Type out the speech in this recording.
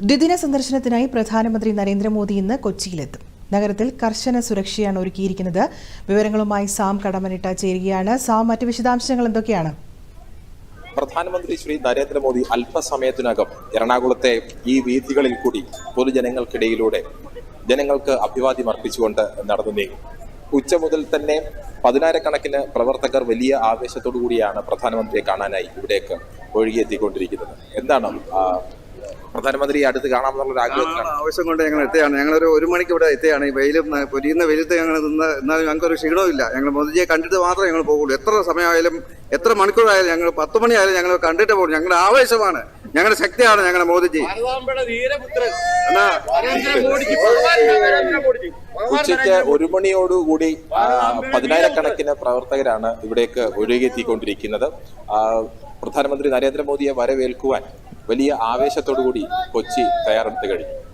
ദ്വിദിന സന്ദർശനത്തിനായി പ്രധാനമന്ത്രി നരേന്ദ്രമോദി ഇന്ന് കൊച്ചിയിലെത്തും. നഗരത്തിൽ കർശന സുരക്ഷയാണ് ഒരുക്കിയിരിക്കുന്നത്. വിവരങ്ങളുമായി സാം കടമനിട്ട ചേരുകയാണ്. സാം മറ്റ് വിശദാംശങ്ങൾ എന്തൊക്കെയാണ്? പ്രധാനമന്ത്രി ശ്രീ നരേന്ദ്രമോദി അല്പസമയത്തിനകം എറണാകുളത്തെ ഈ വീഥികളിൽ കൂടി പൊതുജനങ്ങൾക്കിടയിലൂടെ ജനങ്ങൾക്ക് അഭിവാദ്യം അർപ്പിച്ചുകൊണ്ട് നടന്നു നീങ്ങും. ഉച്ച മുതൽ തന്നെ പതിനായിരക്കണക്കിന് പ്രവർത്തകർ വലിയ ആവേശത്തോടു കൂടിയാണ് പ്രധാനമന്ത്രിയെ കാണാനായി ഇവിടേക്ക് ഒഴുകിയെത്തിക്കൊണ്ടിരിക്കുന്നത്. എന്താണ് പ്രധാനമന്ത്രി അടുത്ത് കാണാമെന്നുള്ള ആഗ്രഹം ആവശ്യം കൊണ്ട് ഞങ്ങൾ എത്തുകയാണ് ഞങ്ങളൊരു ഒരു മണിക്ക് ഇവിടെ എത്തുകയാണ് ഈ വെയിലും പൊരിയുന്ന വെയിലത്ത് ഞങ്ങൾ നിന്ന് എന്നാൽ ഞങ്ങൾക്കൊരു ക്ഷീണവും ഇല്ല. ഞങ്ങൾ മോദിജിയെ കണ്ടിട്ട് മാത്രമേ ഞങ്ങൾ പോകുള്ളൂ എത്ര സമയമായാലും എത്ര മണിക്കൂറായാലും ഞങ്ങൾ പത്ത് മണിയായാലും ഞങ്ങൾ കണ്ടിട്ട് പോകും ഞങ്ങളുടെ ആവേശമാണ്. ഞങ്ങളുടെ ശക്തിയാണ് ഞങ്ങളുടെ മോദിജി. ഉച്ചയ്ക്ക് ഒരു മണിയോടുകൂടി പതിനായിരക്കണക്കിന് പ്രവർത്തകരാണ് ഇവിടേക്ക് ഒഴുകിയെത്തിക്കൊണ്ടിരിക്കുന്നത്. ആ, പ്രധാനമന്ത്രി നരേന്ദ്രമോദിയെ വരവേൽക്കുവാൻ വലിയ ആവേശത്തോടുകൂടി കൊച്ചി തയ്യാറെടുത്ത് കഴിഞ്ഞു.